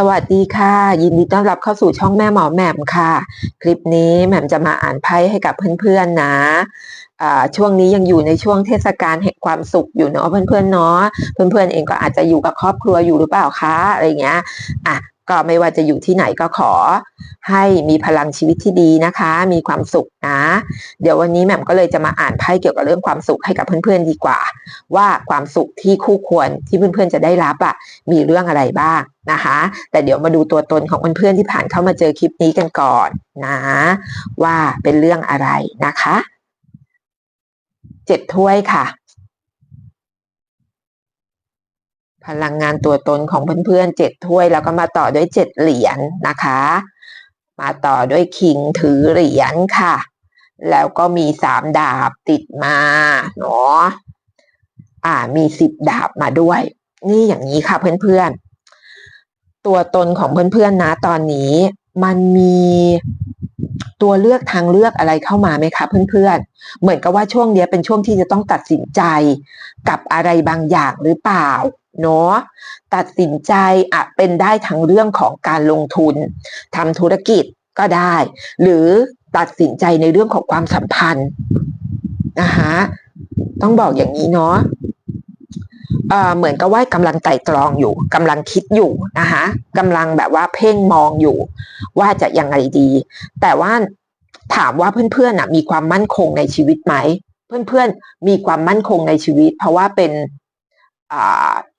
สวัสดีค่ะ ยินดีต้อนรับเข้าสู่ช่องแม่หมอแหม่มค่ะ คลิปนี้แหม่มจะมาอ่านไพ่ให้กับเพื่อนๆนะ ช่วงนี้ยังอยู่ในช่วงเทศกาลแห่งความสุขอยู่เนาะเพื่อนๆเนาะเพื่อนๆเองก็อาจจะอยู่กับครอบครัวอยู่หรือเปล่าคะอะไรเงี้ยอะก็ไม่ว่าจะอยู่ที่ไหนก็ขอให้มีพลังชีวิตที่ดีนะคะ มีความสุขนะ เดี๋ยววันนี้แหม่มก็เลยจะมาอ่านไพ่เกี่ยวกับเรื่องความสุขให้กับเพื่อนๆดีกว่า ว่าความสุขที่คู่ควรที่เพื่อนๆจะได้รับอะมีเรื่องอะไรบ้างนะคะ แต่เดี๋ยวมาดูตัวตนของเพื่อนๆที่ผ่านเข้ามาเจอคลิปนี้กันก่อนนะ ว่าเป็นเรื่องอะไรนะคะ เจ็ดถ้วยค่ะ พลังงานตัวตนของเพื่อนๆเจ็ดถ้วย แล้วก็มาต่อด้วยเจ็ดเหรียญนะคะ มาต่อด้วยคิงถือเหรียญค่ะ แล้วก็มีสามดาบติดมาเนาะอ่ามีสิบดาบมาด้วย นี่อย่างนี้ค่ะเพื่อนๆ ตัวตนของเพื่อนๆนะตอนนี้ มันมี ตัวเลือกทางเลือกอะไรเข้ามาไหมคะเพื่อนๆ เหมือนกับว่าช่วงนี้เป็นช่วงที่จะต้องตัดสินใจกับอะไรบางอย่างหรือเปล่าเนาะตัดสินใจอะเป็นได้ทั้งเรื่องของการลงทุนทำธุรกิจก็ได้ หรือตัดสินใจในเรื่องของความสัมพันธ์นะคะต้องบอกอย่างนี้เนาะ เหมือนกับว่ากำลังไต่ตรองอยู่กำลังคิดอยู่นะคะกำลังแบบว่าเพ่งมองอยู่ ว่าจะยังไงดี แต่ว่าถามว่าเพื่อนๆมีความมั่นคงในชีวิตไหม เพื่อนๆมีความมั่นคงในชีวิต เพราะว่าเป็น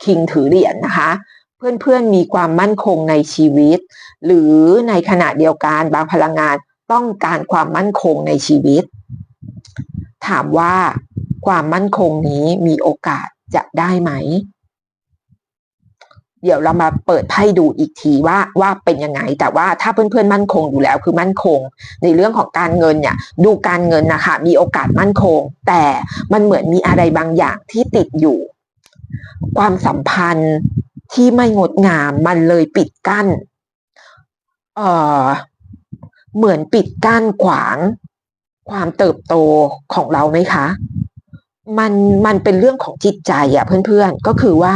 คิงถือเหรียญนะคะ เพื่อนๆมีความมั่นคงในชีวิต หรือในขณะเดียวกันบางพลังงานต้องการความมั่นคงในชีวิต ถามว่าความมั่นคงนี้มีโอกาส จะได้ไหม เดี๋ยวเรามาเปิดไพ่ดูอีกทีว่าว่าเป็นยังไง แต่ว่าถ้าเพื่อนๆมั่นคงอยู่แล้วคือมั่นคง ในเรื่องของการเงินเนี่ย ดูการเงินนะคะ มีโอกาสมั่นคง แต่มันเหมือนมีอะไรบางอย่างที่ติดอยู่ ความสัมพันธ์ที่ไม่งดงามมันเลยปิดกั้น เอ่อ เหมือนปิดกั้นขวาง ความเติบโตของเราไหมคะ มันมันเป็นเรื่องของจิตใจอะเพื่อนๆ ก็คือว่า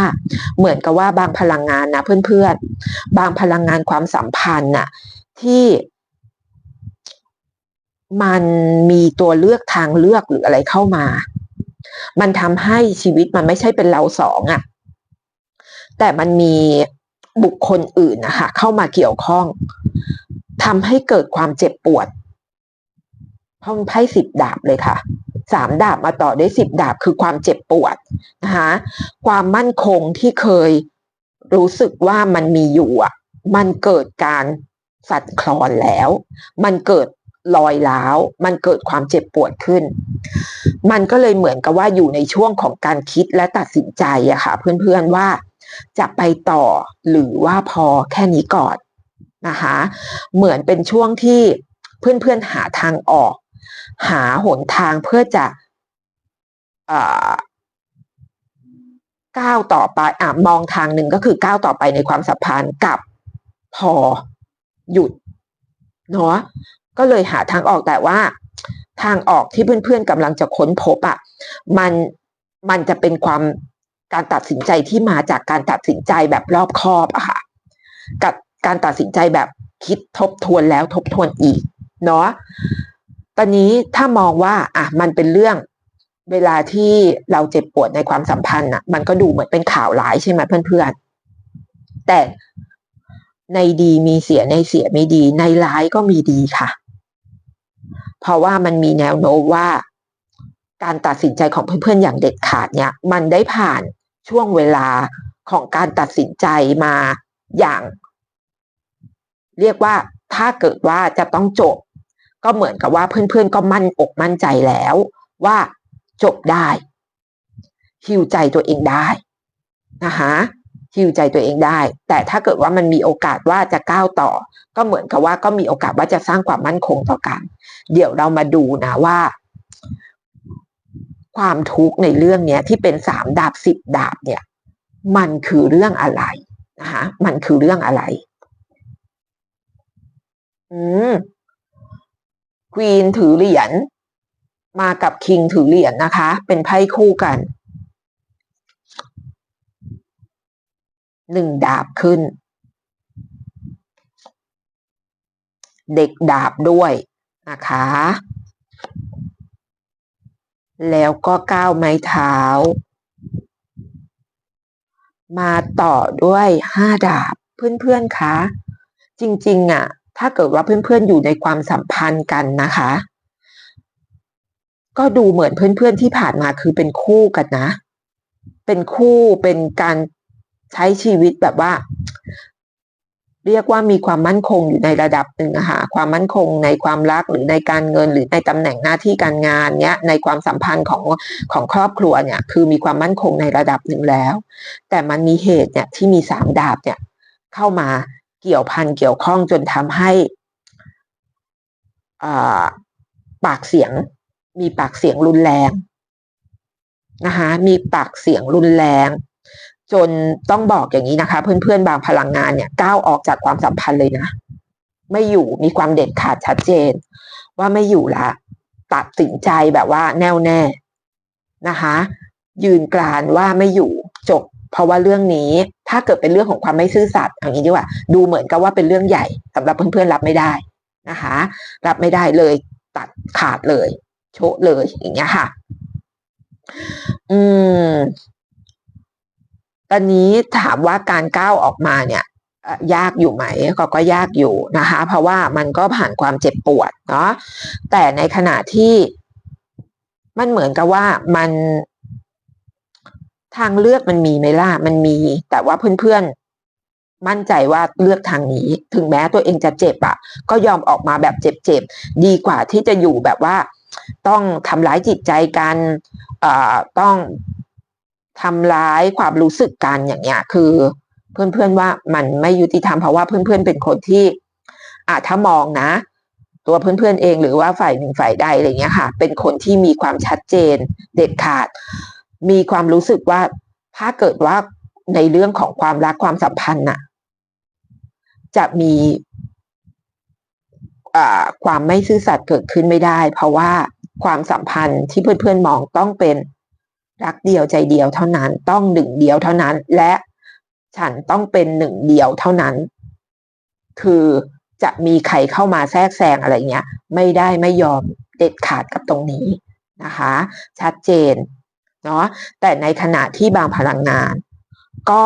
เหมือนกับว่าบางพลังงานนะเพื่อนๆ บางพลังงานความสัมพันธ์น่ะที่มันมีตัวเลือกทางเลือกหรืออะไรเข้ามา มันทำให้ชีวิตมันไม่ใช่เป็นเราสองอะแต่มันมีบุคคลอื่นนะคะเข้ามาเกี่ยวข้องทำให้เกิดความเจ็บปวด เพราะมันไพ่สิบดาบเลยค่ะสามดาบมาต่อด้วยสิบดาบคือความเจ็บปวดนะคะความมั่นคงที่เคยรู้สึกว่ามันมีอยู่อะ มันเกิดการสั่นคลอนแล้ว มันเกิดรอยร้าว มันเกิดความเจ็บปวดขึ้น มันก็เลยเหมือนกับว่าอยู่ในช่วงของการคิดและตัดสินใจอะค่ะ เพื่อนๆว่าจะไปต่อหรือว่าพอแค่นี้ก่อนนะคะ เหมือนเป็นช่วงที่เพื่อนๆหาทางออก หาหนทางเพื่อจะก้าวต่อไปอะมองทางหนึ่งก็คือก้าวต่อไปในความสัมพันธ์กับพอหยุดเนาะก็เลยหาทางออกแต่ว่า ทางออกที่เพื่อนๆกำลังจะค้นพบอะมันมันจะเป็นความการตัดสินใจที่มาจากการตัดสินใจแบบรอบคอบอะค่ะกับการตัดสินใจแบบคิดทบทวนแล้วทบทวนอีกเนาะ ตอนนี้ถ้ามองว่าอะมันเป็นเรื่องเวลาที่เราเจ็บปวดในความสัมพันธ์อะ มันก็ดูเหมือนเป็นข่าวร้ายใช่ไหมเพื่อนๆ แต่ในดีมีเสียในเสียไม่ดี ในร้ายก็มีดีค่ะ เพราะว่ามันมีแนวโน้มว่า การตัดสินใจของเพื่อนๆอย่างเด็ดขาดเนี่ย มันได้ผ่านช่วงเวลาของการตัดสินใจมาอย่าง เรียกว่าถ้าเกิดว่าจะต้องจบ ก็เหมือนกับว่าเพื่อนๆก็มั่นอกมั่นใจแล้ว ว่าจบได้ฮิวใจตัวเองได้นะคะฮิวใจตัวเองได้ แต่ถ้าเกิดว่ามันมีโอกาสว่าจะก้าวต่อ ก็เหมือนกับว่าก็มีโอกาสว่าจะสร้างความมั่นคงต่อกัน เดี๋ยวเรามาดูนะว่า ความทุกข์ในเรื่องเนี้ยที่เป็นสามดาบสิบดาบเนี่ย มันคือเรื่องอะไรนะคะมันคือเรื่องอะไร อืม ควีนถือเหรียญมากับคิงถือเหรียญนะคะ เป็นไพ่คู่กันหนึ่งดาบขึ้น เด็กดาบด้วยนะคะ แล้วก็ก้าวไม้เท้า มาต่อด้วยห้าดาบเพื่อนๆคะ จริง ๆอะ ถ้าเกิดว่าเพื่อนๆอยู่ในความสัมพันธ์กันนะคะ ก็ดูเหมือนเพื่อนๆที่ผ่านมาคือเป็นคู่กันนะ เป็นคู่เป็นการใช้ชีวิตแบบว่า เรียกว่ามีความมั่นคงอยู่ในระดับหนึ่งอะคะความมั่นคงในความรักหรือในการเงินหรือในตำแหน่งหน้าที่การงานเนี้ย ในความสัมพันธ์ของของครอบครัวเนี่ย คือมีความมั่นคงในระดับหนึ่งแล้ว แต่มันมีเหตุเนี่ยที่มีสามดาบเนี่ยเข้ามา เกี่ยวพันเกี่ยวข้องจนทำให้ปากเสียง มีปากเสียงรุนแรงนะคะมีปากเสียงรุนแรง จนต้องบอกอย่างนี้นะคะ เพื่อนๆบางพลังงานเนี่ยก้าวออกจากความสัมพันธ์เลยนะไม่อยู่มีความเด็ดขาดชัดเจน ว่าไม่อยู่ละตัดสินใจแบบว่าแน่วแน่นะคะ ยืนกรานว่าไม่อยู่จบ เพราะว่าเรื่องนี้ถ้าเกิดเป็นเรื่องของความไม่ซื่อสัตย์อย่างนี้ดีกว่า ดูเหมือนกับว่าเป็นเรื่องใหญ่สำหรับเพื่อนๆรับไม่ได้นะคะ รับไม่ได้เลย ตัดขาดเลย โชะเลยอย่างเงี้ยค่ะ อืมตอนนี้ถามว่าการก้าวออกมาเนี่ยยากอยู่ไหมก็ก็ยากอยู่นะคะ เพราะว่ามันก็ผ่านความเจ็บปวดเนาะแต่ในขณะที่มันเหมือนกับว่ามัน ทางเลือกมันมีไหมล่ะ มันมี แต่ว่าเพื่อนๆ มั่นใจว่าเลือกทางนี้ ถึงแม้ตัวเองจะเจ็บอะ่ะก็ยอมออกมาแบบเจ็บๆ ดีกว่าที่จะอยู่แบบว่า ต้องทำร้ายจิตใจกันเอ่าต้องทำร้ายความรู้สึกกันอย่างเงี้ย คือ เพื่อนๆว่ามันไม่ยุติธรรมเพราะว่าเพื่อนๆเป็นคนที่อ่าถ้ามองนะ ตัวเพื่อนๆเองหรือว่าฝ่ายหนึ่งฝ่ายใดอะไรเงี้ยค่ะ เป็นคนที่มีความชัดเจนเด็ดขาด มีความรู้สึกว่าถ้าเกิดว่าในเรื่องของความรักความสัมพันธ์น่ะ จะมีความไม่ซื่อสัตย์เกิดขึ้นไม่ได้ เพราะว่าความสัมพันธ์ที่เพื่อนๆมองต้องเป็นรักเดียวใจเดียวเท่านั้น ต้องหนึ่งเดียวเท่านั้น และฉันต้องเป็นหนึ่งเดียวเท่านั้น คือจะมีใครเข้ามาแทรกแซงอะไรเงี้ย ไม่ได้ไม่ยอมเด็ดขาดกับตรงนี้นะคะ ชัดเจน เนาะแต่ในขณะที่บางพลังงาน ก็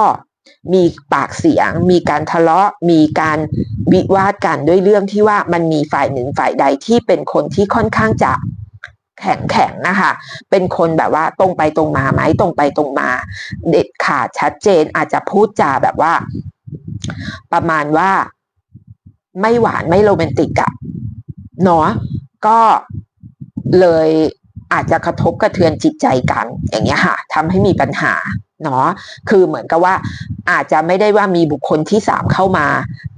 มีปากเสียง มีการทะเลาะ มีการวิวาทกันด้วยเรื่องที่ว่ามันมีฝ่ายหนึ่งฝ่ายใดที่เป็นคนที่ค่อนข้างจะแข็งแข็งนะคะ เป็นคนแบบว่าตรงไปตรงมาไหมตรงไปตรงมา เด็ดขาดชัดเจนอาจจะพูดจาแบบว่า ประมาณว่าไม่หวานไม่โรแมนติกอะเนาะก็เลย อาจจะกระทบกระเทือนจิตใจกัน อย่างเงี้ยค่ะทำให้มีปัญหาเนาะคือเหมือนกับว่าอาจจะไม่ได้ว่ามีบุคคลที่สามเข้ามา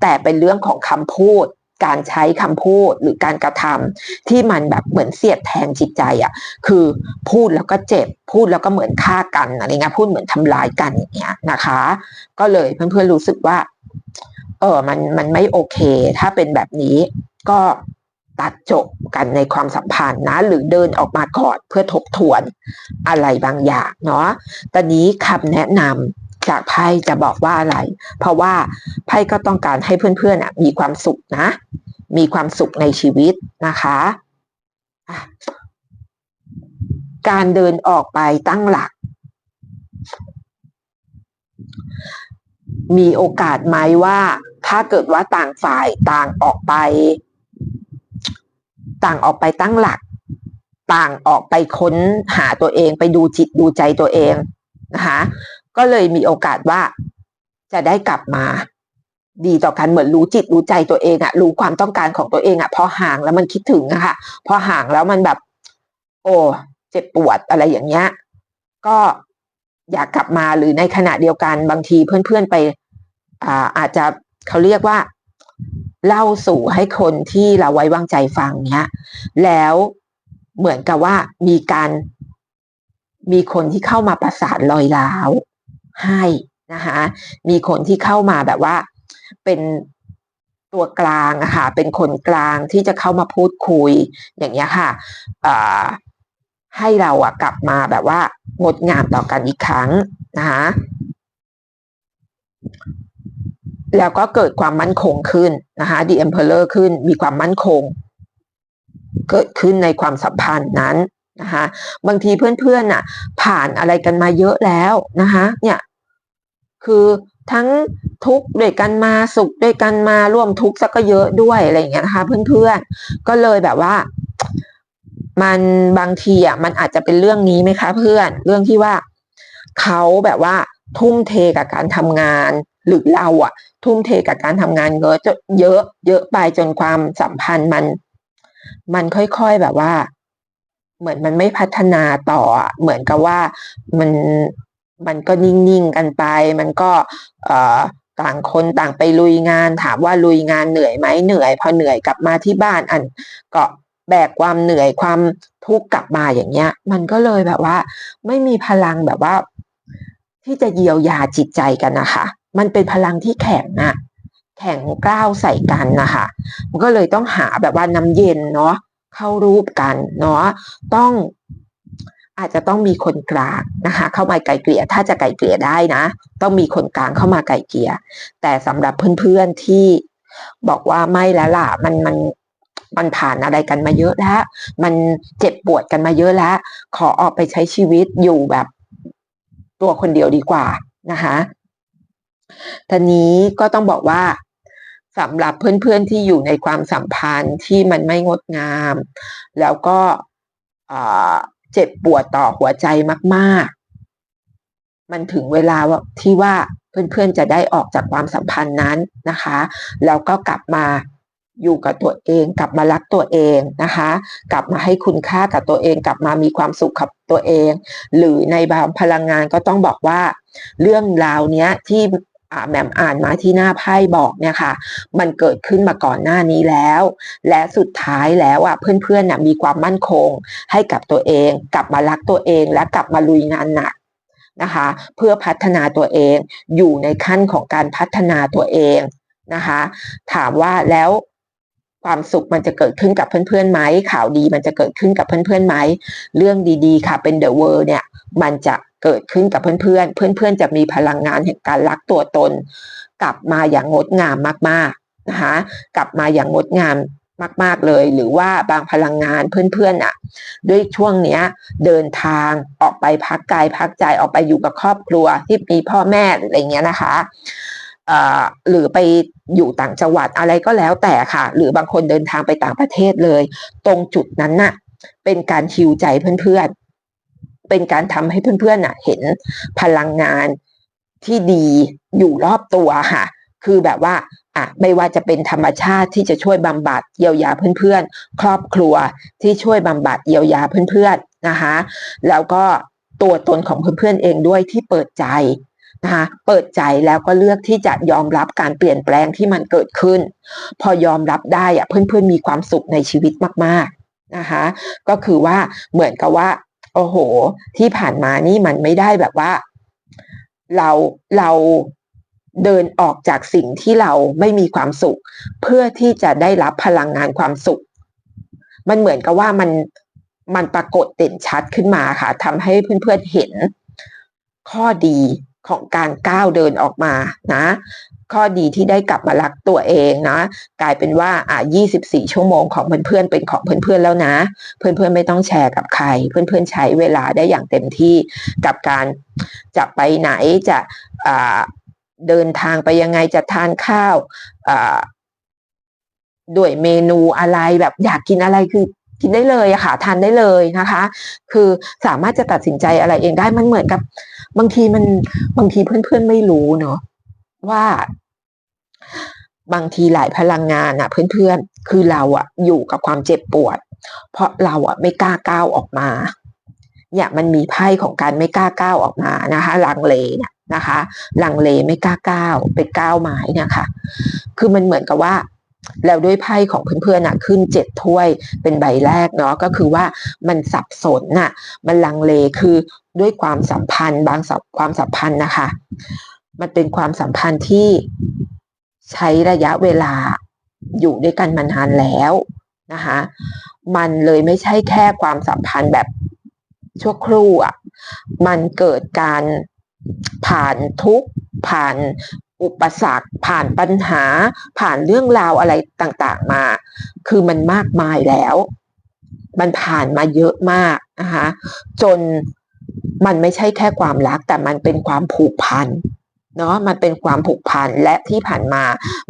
แต่เป็นเรื่องของคำพูด การใช้คำพูดหรือการกระทำที่มันแบบเหมือนเสียดแทงจิตใจอะ่ะคือพูดแล้วก็เจ็บ พูดแล้วก็เหมือนฆ่ากันอะไรเงี้ยพูดเหมือนทำร้ายกันอย่างเงี้ยนะคะ ก็เลยเพื่อนๆรู้สึกว่า เออมันมันไม่โอเค ถ้าเป็นแบบนี้ก็ ตัดจบกันในความสัมพันธ์นะ หรือเดินออกมาก่อนเพื่อทบทวนอะไรบางอย่างเนาะตอนนี้คำแนะนำจากไพ่จะบอกว่าอะไร เพราะว่าไพ่ก็ต้องการให้เพื่อนๆมีความสุขนะ มีความสุขในชีวิตนะคะการเดินออกไปตั้งหลัก มีโอกาสไหมว่า ถ้าเกิดว่าต่างฝ่ายต่างออกไป ต่างออกไปตั้งหลัก ต่างออกไปค้นหาตัวเองไปดูจิตดูใจตัวเองนะคะก็เลยมีโอกาสว่าจะได้กลับมา ดีต่อกันเหมือนรู้จิตรู้ใจตัวเองอะรู้ความต้องการของตัวเองอะพอห่างแล้วมันคิดถึงอะค่ะพอห่างแล้วมันแบบ โอ้เจ็บปวดอะไรอย่างเงี้ยก็อยากกลับมาหรือในขณะเดียวกันบางทีเพื่อนๆไปอ่าอาจจะเขาเรียกว่า เล่าสู่ให้คนที่เราไว้วางใจฟังเนี้ย แล้วเหมือนกับว่ามีการมีคนที่เข้ามาประสานลอยล้าวให้นะคะมีคนที่เข้ามาแบบว่าเป็นตัวกลางอะค่ะเป็นคนกลางที่จะเข้ามาพูดคุยอย่างเงี้ยค่ะให้เราอะกลับมาแบบว่างดงามต่อกันอีกครั้งนะคะ แล้วก็เกิดความมั่นคงขึ้นนะคะ The Emperor ขึ้นมีความมั่นคง เกิดขึ้นในความสัมพันธ์นั้นนะคะบางทีเพื่อนๆน่ะ ผ่านอะไรกันมาเยอะแล้วนะคะเนี่ยคือทั้งทุกข์ด้วยกันมาสุขด้วยกันมาร่วมทุกข์สักก็เยอะด้วยอะไรอย่างเงี้ยนะคะ เพื่อนๆก็เลยแบบว่า มันบางทีอะมันอาจจะเป็นเรื่องนี้ไหมคะ เพื่อน เรื่องที่ว่าเขาแบบว่าทุ่มเทกับการทำงาน หรือเราอะ ทุ่มเทกับการทำงานเยอะเยอะ เยอะไปจนความสัมพันธ์มัน มันค่อยๆแบบว่า เหมือนมันไม่พัฒนาต่อ เหมือนกับว่ามันมันก็นิ่งๆกันไป มันก็ เอ่อต่างคนต่างไปลุยงาน ถามว่าลุยงานเหนื่อยไหมเหนื่อย พอเหนื่อยกลับมาที่บ้านอันก็แบกความเหนื่อยความทุกข์กลับมาอย่างเงี้ย มันก็เลยแบบว่า ไม่มีพลังแบบว่า ที่จะเยียวยาจิตใจกันนะคะ มันเป็นพลังที่แข็งอะแข็งกล้าวใส่กันนะคะมันก็เลยต้องหาแบบว่าน้ำเย็นเนาะเข้ารูปกันเนาะต้องอาจจะต้องมีคนกลางนะคะ เข้ามาไกลเกลี่ยถ้าจะไกลเกลี่ยได้นะ ต้องมีคนกลางเข้ามาไกลเกลี่ยแต่สำหรับเพื่อนๆที่บอกว่าไม่แล้วล่ะมันมันมันผ่านอะไรกันมาเยอะแล้ว มันเจ็บปวดกันมาเยอะแล้ว ขอออกไปใช้ชีวิตอยู่แบบตัวคนเดียวดีกว่านะคะ ทีนี้ก็ต้องบอกว่าสำหรับเพื่อนๆที่อยู่ในความสัมพันธ์ที่มันไม่งดงาม แล้วก็เจ็บปวดต่อหัวใจมากๆ มันถึงเวลาที่ว่าเพื่อนๆจะได้ออกจากความสัมพันธ์นั้นนะคะ แล้วก็กลับมาอยู่กับตัวเองกลับมารักตัวเองนะคะ กลับมาให้คุณค่ากับตัวเอง กลับมามีความสุขกับตัวเอง หรือในบางพลังงานก็ต้องบอกว่า เรื่องราวเนี้ยที่ แหม่มอ่านมาที่หน้าไพ่บอกเนี่ยค่ะ มันเกิดขึ้นมาก่อนหน้านี้แล้ว และสุดท้ายแล้วอะเพื่อนๆน่ะมีความมั่นคง ให้กับตัวเอง กลับมารักตัวเองและกลับมาลุยงานหนักนะคะ เพื่อพัฒนาตัวเองอยู่ในขั้นของการพัฒนาตัวเองนะคะ ถามว่าแล้ว ความสุขมันจะเกิดขึ้นกับเพื่อนๆไหมข่าวดีมันจะเกิดขึ้นกับเพื่อนๆไหมเรื่องดีๆ ค่ะเป็นเดอะเวิร์เนี่ยมันจะเกิดขึ้นกับเพื่อนๆ เพื่อนๆ จะมีพลังงานแห่งการรักตัวตน กลับมาอย่างงดงามมากๆนะคะกลับมาอย่างงดงามมาก ๆเลย หรือว่าบางพลังงานเพื่อนๆอะ ด้วยช่วงเนี้ย เดินทางออกไปพักกายพักใจออกไปอยู่กับครอบครัวที่มีพ่อแม่อะไรเงี้ยนะคะ หรือไปอยู่ต่างจังหวัดอะไรก็แล้วแต่ค่ะ หรือบางคนเดินทางไปต่างประเทศเลย ตรงจุดนั้นน่ะ เป็นการฮิวใจเพื่อนๆ เป็นการทำให้เพื่อนๆน่ะ เห็นพลังงานที่ดีอยู่รอบตัวค่ะ คือแบบว่าอะไม่ว่าจะเป็นธรรมชาติที่จะช่วยบำบัดเยียวยาเพื่อนๆ ครอบครัวที่ช่วยบำบัดเยียวยาเพื่อนๆนะคะ แล้วก็ตัวตนของเพื่อนๆเองด้วยที่เปิดใจ นะคะเปิดใจแล้วก็เลือกที่จะยอมรับการเปลี่ยนแปลงที่มันเกิดขึ้น พอยอมรับได้อะเพื่อนๆมีความสุขในชีวิตมากๆนะคะก็คือว่าเหมือนกับว่าโอ้โห ที่ผ่านมานี่มันไม่ได้แบบว่า เราเราเดินออกจากสิ่งที่เราไม่มีความสุข เพื่อที่จะได้รับพลังงานความสุข มันเหมือนกับว่ามันมันปรากฏเด่นชัดขึ้นมาค่ะทำให้เพื่อนๆเห็นข้อดี ของการก้าวเดินออกมานะ ข้อดีที่ได้กลับมารักตัวเองนะ กลายเป็นว่าอะ24 ชั่วโมงของเพื่อนๆเป็นของเพื่อนๆแล้วนะ เพื่อนๆไม่ต้องแชร์กับใคร เพื่อนๆใช้เวลาได้อย่างเต็มที่กับการจะไปไหนจะอ่าเดินทางไปยังไงจะทานข้าวอ่าด้วยเมนูอะไรแบบอยากกินอะไรคือ กินได้เลยอะค่ะทานได้เลยนะคะ คือสามารถจะตัดสินใจอะไรเองได้มันเหมือนกับ บางทีมันบางทีเพื่อนๆไม่รู้เนาะว่าบางทีหลายพลังงานอะเพื่อนๆ คือเราอะอยู่กับความเจ็บปวด เพราะเราอะไม่กล้าก้าวออกมา เนี่ยมันมีไพ่ของการไม่กล้าก้าวออกมานะคะลังเลเนี่ยนะคะลังเลไม่กล้าก้าวไปก้าวไม้นี่ยค่ะคือมันเหมือนกับว่า แล้วด้วยไพ่ของเพื่อนๆน่ะขึ้นเจ็ดถ้วยเป็นใบแรกเนาะก็คือว่ามันสับสนน่ะมันลังเลคือด้วยความสัมพันธ์บางสับความสัมพันธ์นะคะ มันเป็นความสัมพันธ์ที่ใช้ระยะเวลาอยู่ด้วยกันมานานแล้วนะคะมันเลยไม่ใช่แค่ความสัมพันธ์แบบชั่วครู่อะมันเกิดการผ่านทุกผ่าน อุปสรรค ผ่านปัญหา ผ่านเรื่องราวอะไรต่างๆมา คือมันมากมายแล้ว มันผ่านมาเยอะมากนะคะจนมันไม่ใช่แค่ความรัก แต่มันเป็นความผูกพันเนาะมันเป็นความผูกพันและที่ผ่านมา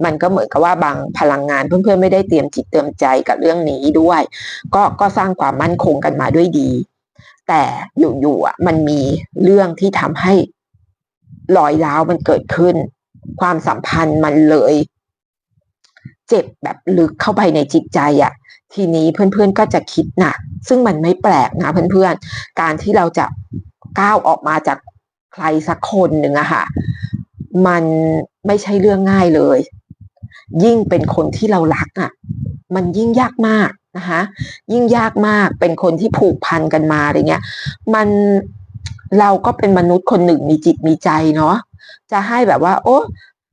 มันก็เหมือนกับว่าบางพลังงานเพื่อนๆไม่ได้เตรียมจิตเตรียมใจกับเรื่องนี้ด้วย ก็ก็สร้างความมั่นคงกันมาด้วยดี แต่อยู่ๆอะมันมีเรื่องที่ทำให้รอยร้าวมันเกิดขึ้น ความสัมพันธ์มันเลย เจ็บแบบลึกเข้าไปในจิตใจอะ ทีนี้เพื่อนๆก็จะคิดหนัก ซึ่งมันไม่แปลกนะเพื่อนๆ การที่เราจะก้าวออกมาจากใครสักคนหนึ่งอะค่ะ มันไม่ใช่เรื่องง่ายเลย ยิ่งเป็นคนที่เรารักอะมันยิ่งยากมากนะคะยิ่งยากมากเป็นคนที่ผูกพันกันมาอะไรเงี้ย มันเราก็เป็นมนุษย์คนหนึ่งมีจิตมีใจเนาะ จะให้แบบว่า โอ้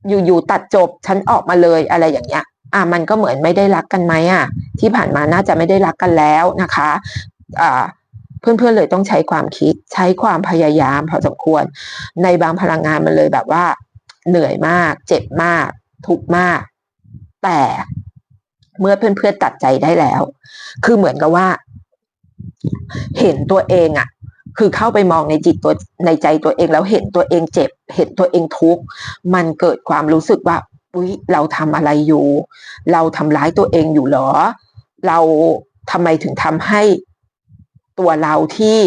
อยู่ๆตัดจบฉันออกมาเลยอะไรอย่างเงี้ย อะมันก็เหมือนไม่ได้รักกันไหมอะ ที่ผ่านมาน่าจะไม่ได้รักกันแล้วนะคะ อ่าเพื่อนๆเลยต้องใช้ความคิดใช้ความพยายามพอสมควร ในบางพลังงานมันเลยแบบว่า เหนื่อยมาก เจ็บมาก ทุกข์มาก แต่เมื่อเพื่อนๆตัดใจได้แล้ว คือเหมือนกับว่า เห็นตัวเองอะ่ะ คือเข้าไปมองในจิตตัวในใจตัวเองแล้วเห็นตัวเองเจ็บ เห็นตัวเองทุกข์มันเกิดความรู้สึกว่าอุ้ยเราทำอะไรอยู่ เราทำร้ายตัวเองอยู่หรอ เราทำไมถึงทำให้ตัวเราที่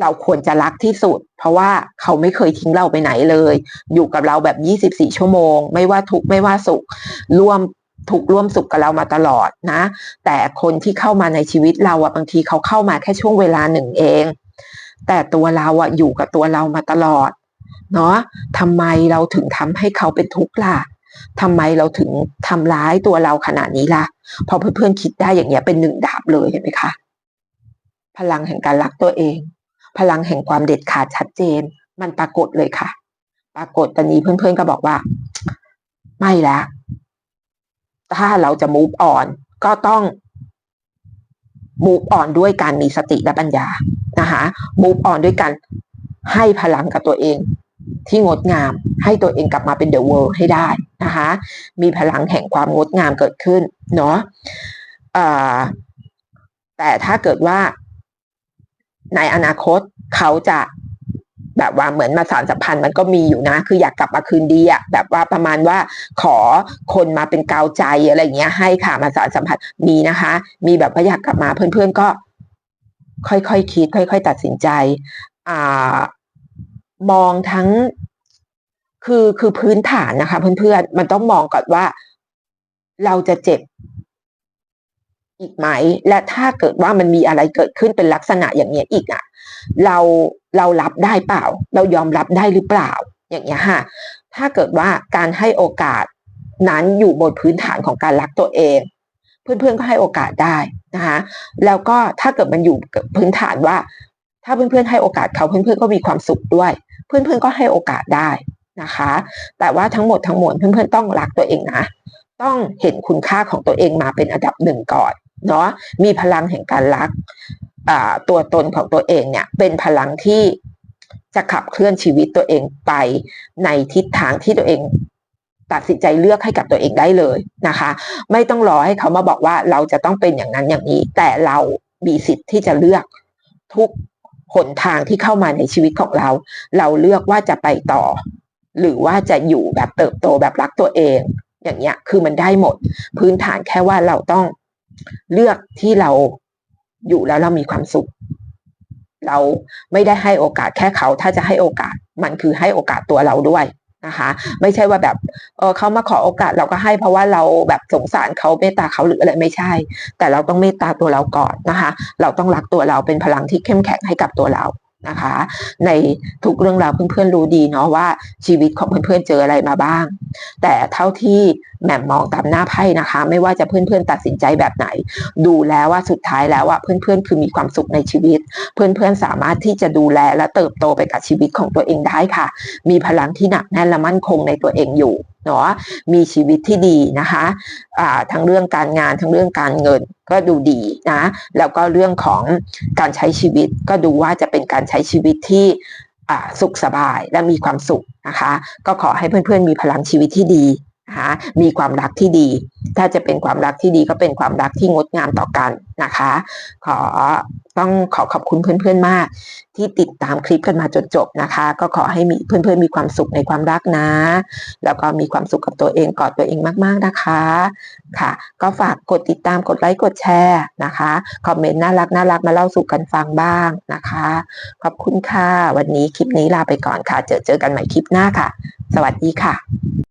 เราควรจะรักที่สุด เพราะว่าเขาไม่เคยทิ้งเราไปไหนเลย อยู่กับเราแบบ 24 ชั่วโมง ไม่ว่าทุกไม่ว่าสุขร่วมถูกร่วมสุขกับเรามาตลอดนะ แต่คนที่เข้ามาในชีวิตเราอะบางทีเขาเข้ามาแค่ช่วงเวลาหนึ่งเอง แต่ตัวเราอะอยู่กับตัวเรามาตลอดเนาะทำไมเราถึงทำให้เขาเป็นทุกข์ล่ะทำไมเราถึงทำร้ายตัวเราขนาดนี้ล่ะ พอเพื่อนๆคิดได้อย่างเงี้ยเป็นหนึ่งดาบเลยเห็นไหมคะ พลังแห่งการรักตัวเอง พลังแห่งความเด็ดขาดชัดเจน มันปรากฏเลยค่ะ ปรากฏตอนนี้เพื่อนๆก็บอกว่า ไม่ละถ้าเราจะ move on ก็ต้อง มูฟออนด้วยการมีสติและปัญญานะคะมูฟออนด้วยการให้พลังกับตัวเอง ที่งดงามให้ตัวเองกลับมาเป็นเดอะเวิลด์ให้ได้นะคะมีพลังแห่งความงดงามเกิดขึ้นเนาะแต่ถ้าเกิดว่าในอนาคตเขาจะ แบบว่าเหมือนมาสารสัมพันธ์มันก็มีอยู่นะ คืออยากกลับมาคืนดีอะแบบว่าประมาณว่าขอคนมาเป็นกาวใจอะไรเงี้ย ให้ค่ะมาสารสัมพันธ์มีนะคะ มีแบบว่าอยากกลับมาเพื่อนๆก็ ค่อยๆคคิด ค่อย ๆ ตัดสินใจ อ่ามองทั้ง คือคือพื้นฐานนะคะ เพื่อนๆมันต้องมองก่อนว่า เราจะเจ็บ อีกไหม และถ้าเกิดว่ามันมีอะไรเกิดขึ้นเป็นลักษณะอย่างเนี้ยอีกอะ เราเรารับได้เปล่า เรายอมรับได้หรือเปล่า อย่างเงี้ยค่ะ ถ้าเกิดว่าการให้โอกาสนั้นอยู่บนพื้นฐานของการรักตัวเอง เพื่อนๆก็ให้โอกาสได้นะคะแล้วก็ถ้าเกิดมันอยู่กับพื้นฐานว่า ถ้าเพื่อนๆให้โอกาสเขาเพื่อนๆก็มีความสุขด้วย เพื่อนๆก็ให้โอกาสได้นะคะ แต่ว่าทั้งหมดทั้งมวลเพื่อนๆต้องรักตัวเองนะ ต้องเห็นคุณค่าของตัวเองมาเป็นอันดับหนึ่งก่อน เนาะมีพลังแห่งการรักตัวตนของตัวเองเนี่ยเป็นพลังที่จะขับเคลื่อนชีวิตตัวเองไปในทิศทางที่ตัวเองตัดสินใจเลือกให้กับตัวเองได้เลยนะคะ ไม่ต้องรอให้เขามาบอกว่าเราจะต้องเป็นอย่างนั้นอย่างนี้ แต่เรามีสิทธิ์ที่จะเลือกทุกหนทางที่เข้ามาในชีวิตของเรา เราเลือกว่าจะไปต่อ หรือว่าจะอยู่แบบเติบโตแบบรักตัวเอง อย่างเงี้ยคือมันได้หมด พื้นฐานแค่ว่าเราต้อง เลือกที่เราอยู่แล้วเรามีความสุข เราไม่ได้ให้โอกาสแค่เขา ถ้าจะให้โอกาสมันคือให้โอกาสตัวเราด้วยนะคะ ไม่ใช่ว่าแบบเออเขามาขอโอกาสเราก็ให้เพราะว่าเราแบบสงสารเขาเมตตาเขาหรืออะไรไม่ใช่ แต่เราต้องเมตตาตัวเราก่อนนะคะ เราต้องรักตัวเราเป็นพลังที่เข้มแข็งให้กับตัวเรานะคะ ในทุกเรื่องราวเพื่อนๆรู้ดีเนาะว่าชีวิตของเพื่อนๆเจออะไรมาบ้าง แต่เท่าที่ แหม่มมองตามหน้าไพ่นะคะ ไม่ว่าจะเพื่อนๆตัดสินใจแบบไหน ดูแล้วว่าสุดท้ายแล้วว่าเพื่อนๆคือมีความสุขในชีวิต เพื่อนๆสามารถที่จะดูแลและเติบโตไปกับชีวิตของตัวเองได้ค่ะ มีพลังที่หนักแน่นและมั่นคงในตัวเองอยู่เนาะมีชีวิตที่ดีนะคะอ่าทั้งเรื่องการงานทั้งเรื่องการเงินก็ดูดีนะแล้วก็เรื่องของการใช้ชีวิตก็ดูว่าจะเป็นการใช้ชีวิตที่สุขสบายและมีความสุขนะคะ ก็ขอให้เพื่อนๆมีพลังชีวิตที่ดี นะคะ มีความรักที่ดี ถ้าจะเป็นความรักที่ดีก็เป็นความรักที่งดงามต่อกันนะคะ ขอต้องขอขอบคุณเพื่อนๆมาก ที่ติดตามคลิปกันมาจนจบนะคะ ก็ขอให้มีเพื่อนๆมีความสุขในความรักนะ แล้วก็มีความสุขกับตัวเองกอดตัวเองมากๆนะคะค่ะ ก็ฝากกดติดตามกดไลค์กดแชร์นะคะคอมเมนต์น่ารักน่ารักมาเล่าสู่กันฟังบ้างนะคะ ขอบคุณค่ะวันนี้คลิปนี้ลาไปก่อนค่ะ เจอเจอกันใหม่คลิปหน้าค่ะ สวัสดีค่ะ